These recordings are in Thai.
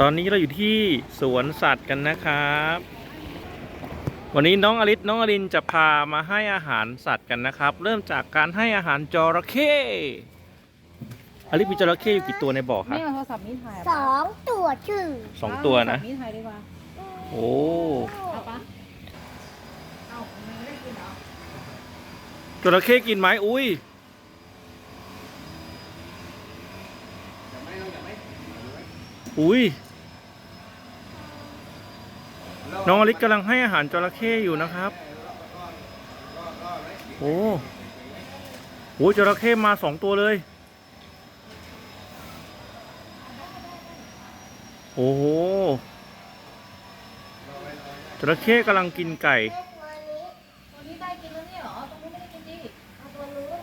ตอนนี้เราอยู่ที่สวนสัตว์กันนะครับ วันนี้น้องอลิศน้องอลินจะพามาให้อาหารสัตว์กันนะครับ เริ่มจากการให้อาหารจระเข้อลิศมีจระเข้อยู่กี่ตัวในบ่อครับนี่เอาโทรศัพท์นี่ถ่ายสองตัวชื่อสองตัวนะเอาโทรศัพท์นี่ถ่ายดีกว่าโอ้เอาปะเอามันไม่ได้กินเหรอจระเข้กินไหมอุ้ยอุ้ย น้องอลิศกำลังให้อาหารจระเข้อยู่นะครับ โอ้โหจระเข้มาสองตัวเลย โอ้โหจระเข้กำลังกินไก่ ตัวนี้ได้กินแล้วนี่เหรอตรงนี้ไม่ได้กินดิ เอาตัวนู้น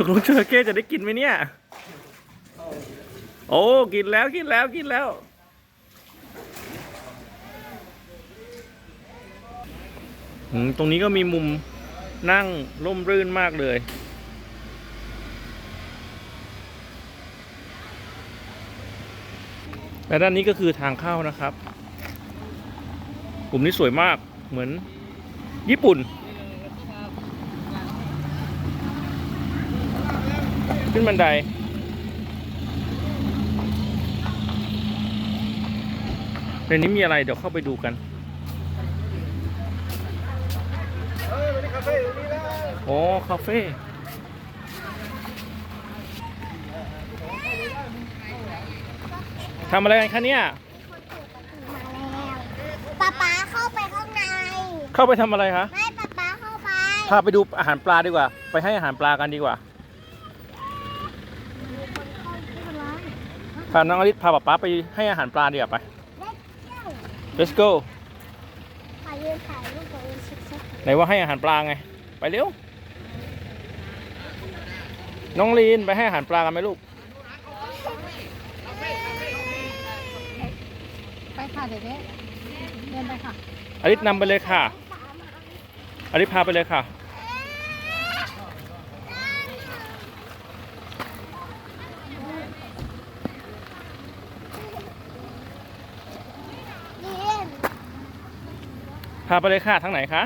ถูกลงจระเข้จะได้กินไหมเนี่ย โอ้ กินแล้วกินแล้วกินแล้ว ตรงนี้ก็มีมุมนั่งร่มรื่นมากเลย และด้านนี้ก็คือทางเข้านะครับ กลุ่มนี้สวยมากเหมือนญี่ปุ่น ขึ้นบันได ในนี้มีอะไรเดี๋ยวเข้าไปดูกัน โอ้ คาเฟ่ทำอะไรกันคะเนี่ยมาแล้วป๊าป๊าเข้าไปข้างใน เข้าไปทำอะไรคะ ไม่ป๊าป๊าเข้าไป พาไปดูอาหารปลาดีกว่า ไปให้อาหารปลากันดีกว่า พาน้องอลิศพาป๊าป๊าไปให้อาหารปลาดีกว่าไปเล็กเจ้า let's go ขอยืนถ่ายรูปกับอีชิคสักไหนว่าให้อาหารปลาไง ไปเร็ว น้องลีนไปให้อาหารปลากันไหมลูก ไปค่ะเด็กๆเดินไปค่ะ อลิศนำไปเลยค่ะ อลิศพาไปเลยค่ะ พาไปเลยค่ะทางไหนคะ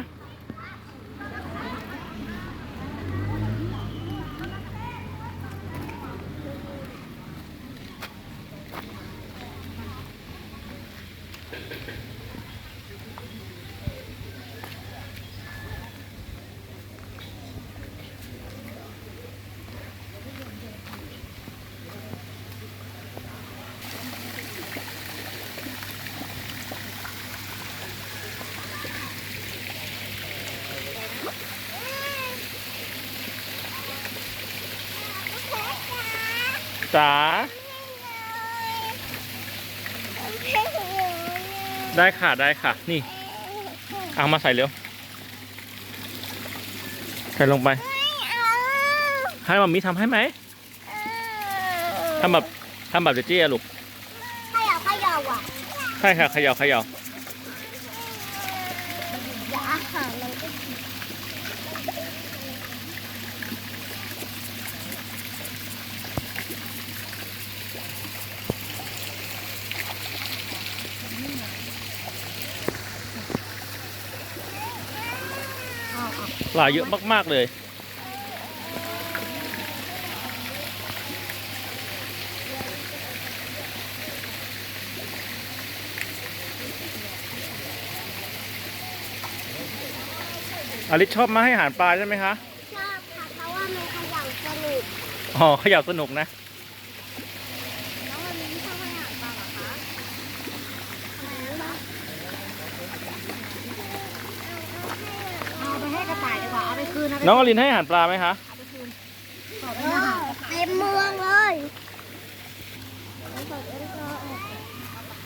จ๋าได้ค่ะได้ค่ะ นี่ เอามาใส่เร็ว ใส่ลงไป ให้มัมมี่ทำให้ไหมทำแบบทำแบบเจเจี้อะลูกขยับขยับอะ ใช่ค่ะเขย่าเขย่า เดี๋ยวอาหารมันก็กิน ปลาเยอะมากๆเลยอลิซชอบมาให้อาหารปลาใช่ไหมคะ ชอบค่ะเพราะว่ามันขยับสนุก อ๋อเขย่าสนุกนะ แล้ววันนี้ชอบให้อาหารปลาเหรอคะทำไมล่ะ เอาไปให้กระต่ายดีกว่า เอาไปคื นเอาไปน้องอลินให้อาหารปลาไหมคะเอาไปคืนต่อไปเอให้อาหารอเต็มเมืองเลย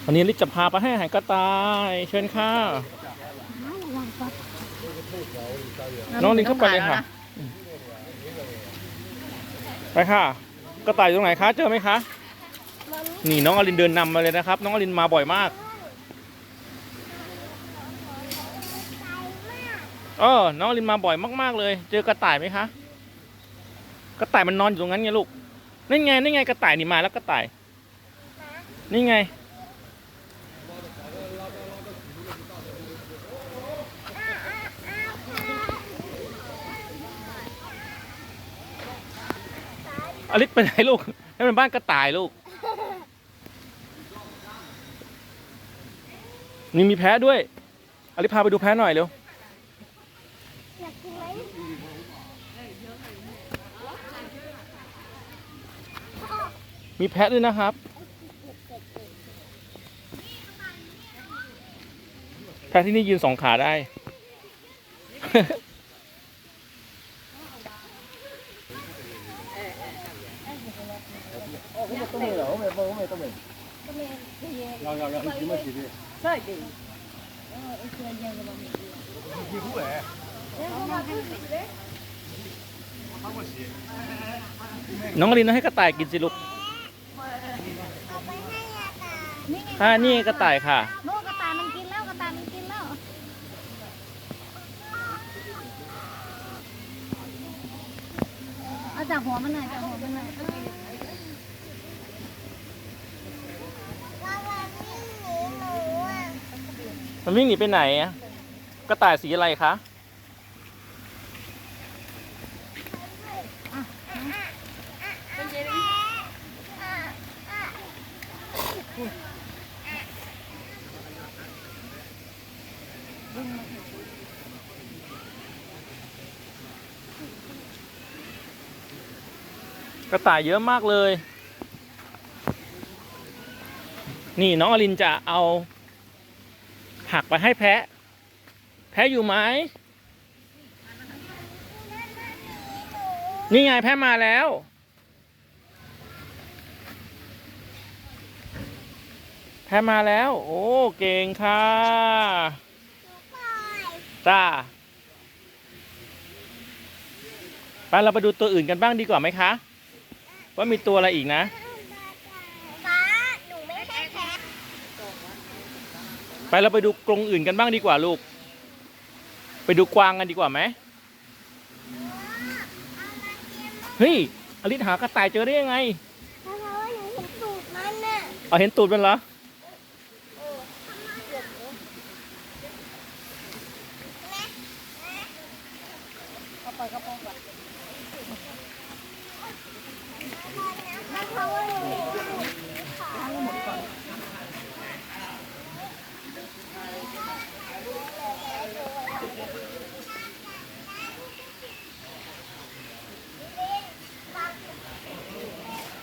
วันนี้อลิซจะพาไปให้อาหารกระต่าย เชิญค่ะ น้องลินเข้าไปเลยค่ะ ไปค่ะ กระต่ายอยู่ตรงไหนคะ เจอไหมคะ นี่น้องอลินเดินนำมาเลยนะครับ น้องอลินมาบ่อยมาก เออ น้องลินมาบ่อยมาก ๆ เลย เจอกระต่ายไหมคะ กระต่ายมันนอนอยู่ตรงนั้นไงลูก นี่ไง นี่ไงกระต่ายนี่มาแล้วกระต่าย นี่ไง อลิสไปไหนลูกนั่เป็นบ้านกระต่ายลูก นี่มีแพะด้วย อลิสพาไปดูแพะหน่อยเร็ว อยากกินไหม มีแพะด้วยนะครับ แพะที่นี่ยืนสองขาได้ น้องอลินให้กระต่ายกินสิลูก ไปให้ยาตานี่ไงอ่านี่กระต่ายค่ะ โน่กระต่ายมันกินแล้วกระต่ายมันกินแล้ว เอาจากหัวมันหน่อยจากหัวมันหน่อยมันวิ่งหนีไปไหนอะกระต่ายสีอะไรคะ กระต่ายเยอะมากเลย นี่น้องอลินจะเอาผักไปให้แพะ แพะอยู่ไหม นี่ไงแพะมาแล้ว แพะมาแล้ว โอ้ เก่งค่ะจ้าไปเราไปดูตัวอื่นกันบ้างดีกว่าไหมคะ ว่ามีตัวอะไรอีกนะป้าหนูไม่ใช่แพ้ไปเราไปดูกรงอื่นกันบ้างดีกว่าลูก ไปดูกวางกันดีกว่าไหมเฮ้ยอลิสหากระต่ายเจอได้ยังไง เพราะว่าหนูเห็นตูดมันน่ะ เอาเห็นตูดมันเหรอ เอาปล่อยกระโปรงก่อนเพราะว่าหนูเห็นตูดขา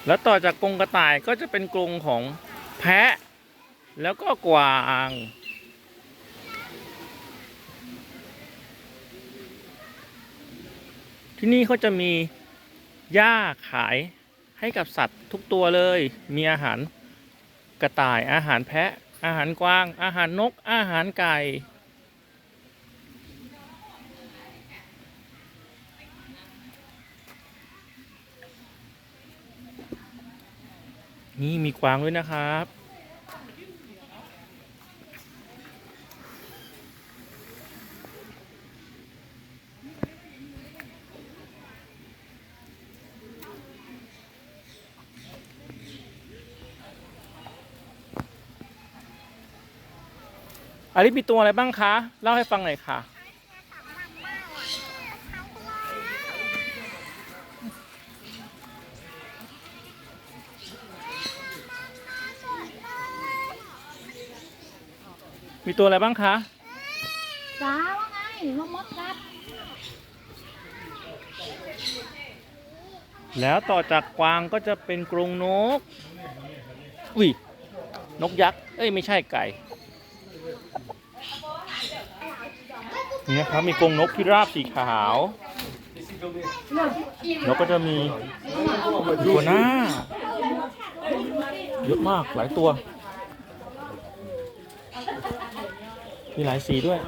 แล้วต่อจากกรงกระต่ายก็จะเป็นกรงของแพะ แล้วก็กวางที่นี่เขาจะมีหญ้าขายให้กับสัตว์ทุกตัวเลย มีอาหารกระต่าย อาหารแพะ อาหารกวาง อาหารนก อาหารไก่ นี่มีกวางด้วยนะครับ อันนี้มีตัวอะไรบ้างคะ เล่าให้ฟังหน่อยค่ะ มีตัวอะไรบ้างคะจ้าว่าไงมดมดครับแล้วต่อจากกวางก็จะเป็นกรงนก อุ้ย นกยักษ์ เอ้ย ไม่ใช่ไก่ นี่นะครับ มีกรงนกพิราบสีขาวนกก็จะมีตัวหน้า เยอะมากหลายตัว มีหลายสีด้วย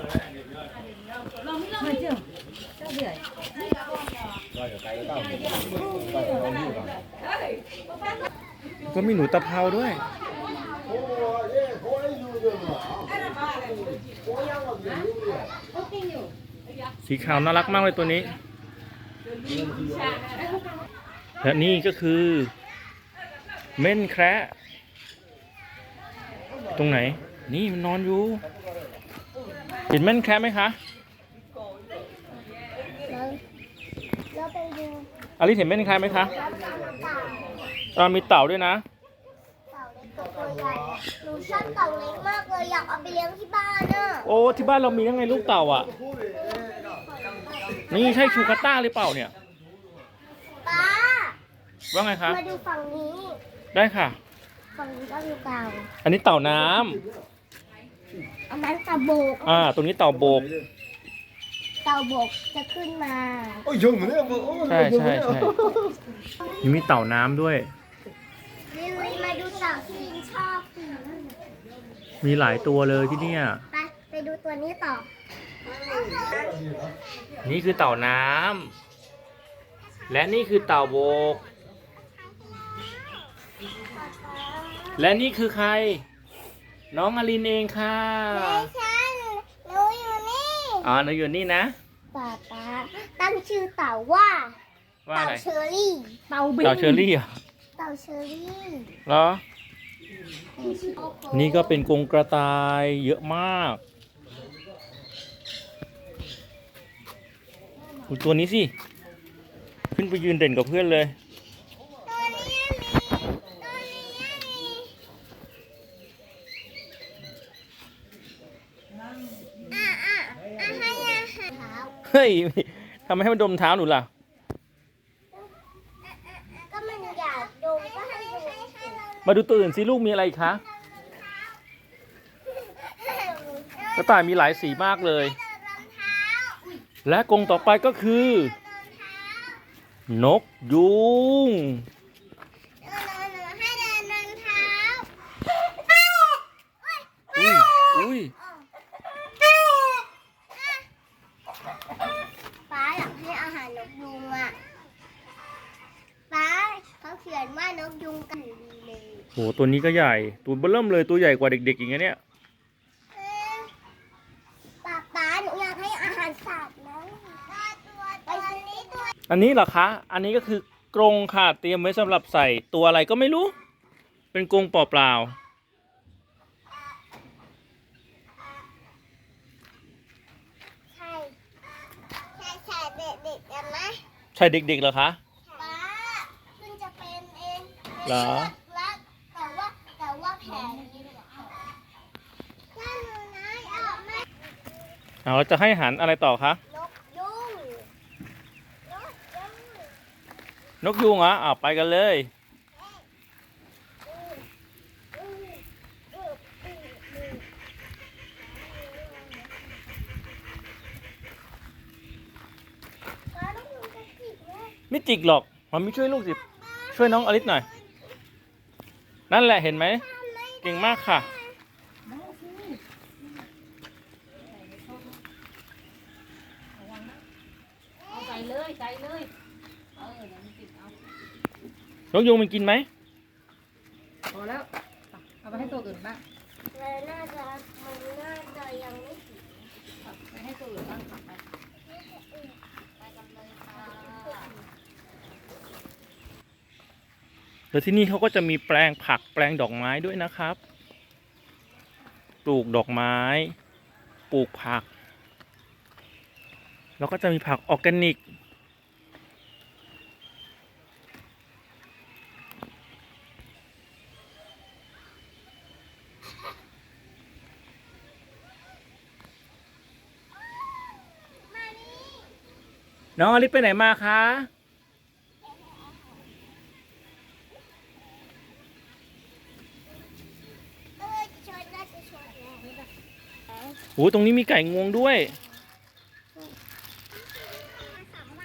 ก็มีหนูตะเภาด้วย สีขาวน่ารักมากเลยตัวนี้ และนี่ก็คือ เม่นแคระตรงไหน นี่มันนอนอยู่ เห็นเม่นแคระไหมคะแล้วแล้วไปดูอลิสเห็นเม่นแคระไหมคะเต่าอ่ามีเต่าด้วยนะเต่าเล็กกับตัวใหญ่หนูชอบเต่าเล็กมากเลยอยากเอาไปเลี้ยงที่บ้านน่ะโอ้ที่บ้านเรามียังไงลูกเต่าอะ นี่ใช่ชูคาต้าหรือเปล่าเนี่ยป้าว่าไงคะมาดูฝั่งนี้ ได้ค่ะ ฝั่งนี้ก็มีเต่า อันนี้เต่าน้ำ อันนั้นเต่าโบกอ่า ตรงนี้เต่าโบก เต่าโบกจะขึ้นมา โอ้ยยงเหมือนเนี่ยโอ้ยใช่ใช่ใช่นี่มีเต่าน้ำด้วย นี่มาดูเต่าที่ลินชอบสิมีหลายตัวเลยที่เนี่ย ไปไปดูตัวนี้ต่อ นี่คือเต่าน้ำ และนี่คือเต่าโบก และนี่คือใคร น้องอลินเองค่ะ ไม่ใช่หนูอยู่นี่ อ๋อหนูอยู่นี่นะป้าป้าตั้งชื่อเต่าว่าว่าเต่าอะไรเชอรี่ เต่าบินเต่าเชอรี่เหรอเต่าเชอรี่เหรอ นี่ก็เป็นกรงกระต่ายเยอะมากดูตัวนี้สิ ขึ้นไปยืนเด่นกับเพื่อนเลย ตัวนี้มีตัวนี้มีอะอะอะให้อาหารเท้า เฮ้ยทำไมให้มันดมเท้าหนูล่ะ ก็มันอยากดมก็ให้ดมสิมาดูตัวอื่นสิลูกมีอะไรอีกคะ กระต่ายมีหลายสีมากเลยรองเท้าและกรงต่อไปก็คือ นกยุง เดินหนูให้เดินรองเท้า อุ้ย อุ้ย ป้าอยากให้อาหารนกยุงอะป้า เขาเขียนว่านกยุงกันดีเลยโหตัวนี้ก็ใหญ่ ตัวเบิ่มเลยตัวใหญ่กว่าเด็กๆอย่างเงี้ยเนี่ยเอ๊ะป้าป้าหนูอยากให้อาหารสัตว์นะตัวตัวนี้ตัวอันนี้เหรอคะ อันนี้ก็คือกรงค่ะเตรียมไว้สำหรับใส่ตัวอะไรก็ไม่รู้ เป็นกรงเปล่าใช่ใช่ใช่เด็กๆกันไหมๆใช่เด็กๆเหรอคะ ป้าเพิ่งจะเป็นเอง เหรอ แต่ว่าแต่ว่าแผลนี้เหรอถ้าหนูนะออกมาเอาแล้วจะให้อาหารอะไรต่อคะนกยุงนกยุงนกยุงเหรออ่าไปกันเลยป้านกยุงจะจิกไหม ไม่จิกหรอกมันไม่ช่วยลูกสิ ช่วยน้องอลิสหน่อย นั่นแหละเห็นไหม เก่งมากค่ะ เอาใจเลยใจเลย เออเดี๋ยวมันติดเอานกยุงมันกินไหม พอแล้ว เอาไปให้ตัวอื่นบ้างเลยน่าจะมันน่าจะยังไม่จิกไปให้ตัวอื่นบ้างค่ะไป แล้วที่นี่เขาก็จะมีแปลงผักแปลงดอกไม้ด้วยนะครับ ปลูกดอกไม้ ปลูกผัก แล้วก็จะมีผักออร์แกนิก น้องอลิสไปไหนมาคะ เออชนน่าจะชนแล้ว โอ้ตรงนี้มีไก่งวงด้วย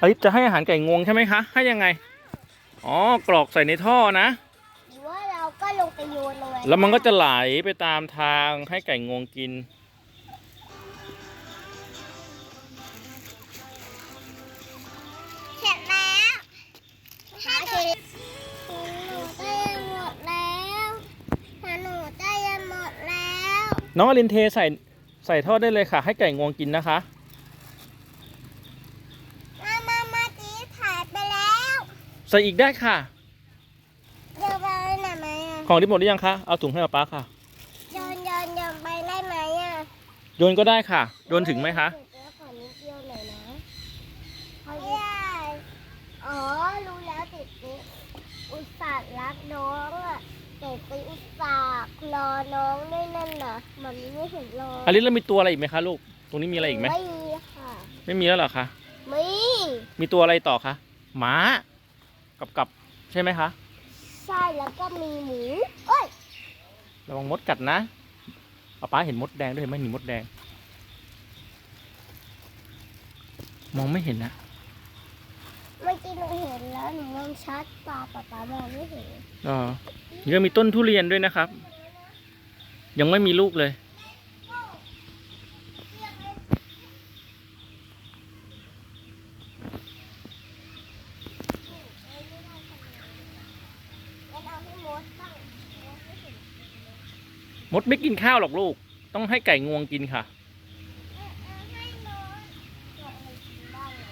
อลิสจะให้อาหารไก่งวงใช่ไหมคะ ให้ยังไง อ๋อ กรอกใส่ในท่อนะหรือว่าเราก็ลงไปโยนเลยแล้วมันก็จะไหลไปตามทางให้ไก่งวงกิน เสร็จแล้วให้ดูหนูได้หมดแล้วหนูได้หมดแล้ว น้องอลินเทใส่ใใส่ทอดได้เลยค่ะ ให้ไก่งวงกินนะคะ มามามาจีผ่ายไปแล้วใส่อีกได้ค่ะโยนไปไหนไหมของที่หมดหรือยังคะ เอาถุงให้ป้าค่ะ โยนโยนโยนไปได้ไหมอะ โยนก็ได้ค่ะ โยนถึงไหมคะ อน้องด้วยนั่นน่ะมันไม่เห็นรออลิสแล้วมีตัวอะไรอีกไหมคะลูก ตรงนี้มีอะไรอีกไหม ไม่มีค่ะไม่มีแล้วเหรอคะ มีมีตัวอะไรต่อคะ หมากับกับใช่ไหมคะ ใช่แล้วก็มีหมูเอ้ยระวังมดกัดนะป๊าป๊าเห็นมดแดงด้วยเห็นไหมหนีมดแดง มองไม่เห็นนะ เมื่อกี้หนูเห็นแล้วหนูมองชัดตาป๊าป๊ามองไม่เห็นอ๋อนี่ก็มีต้นทุเรียนด้วยนะครับ ยังไม่มีลูกเลย มดไม่กินข้าวหรอกลูก ต้องให้ไก่งวงกินค่ะเอาให้มดตัวอะไรกินบ้างอะ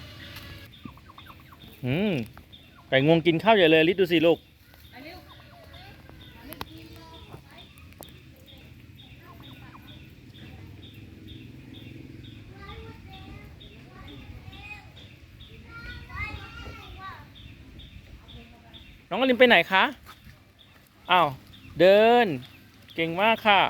อืม ไก่งวงกินข้าวใหญ่เลยลิดดูสิลูก น้องอลินไปไหนคะอ้าวเดิน เก่งมากค่ะ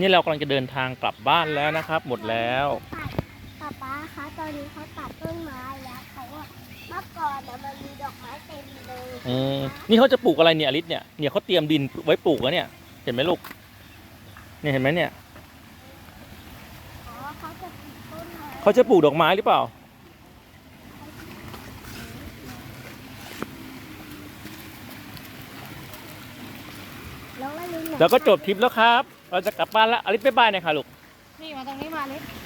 นี่เรากำลังจะเดินทางกลับบ้านแล้วนะครับ หมดแล้ว ป๊าป๊าคะตอนนี้เขาตัดต้นไม้แล้วเขาว่า เมื่อก่อนนะมันมีดอกไม้เต็มเลยอืมนี่เขาจะปลูกอะไรเนี่ยอลิสเนี่ยเนี่ยเขาเตรียมดินไว้ปลูกแล้วเนี่ย เห็นไหมลูกเนี่ยเห็นไหมเนี่ยอ๋อเขาจะปลูกต้นไม้เขาจะปลูกดอกไม้หรือเปล่าน้องอลินเหรอแล้วก็จบทริปแล้วครับ เราจะกลับบ้านแล้วอลิสบ๊ายบายหน่อยค่ะลูก นี่มาตรงนี้มาเลยบ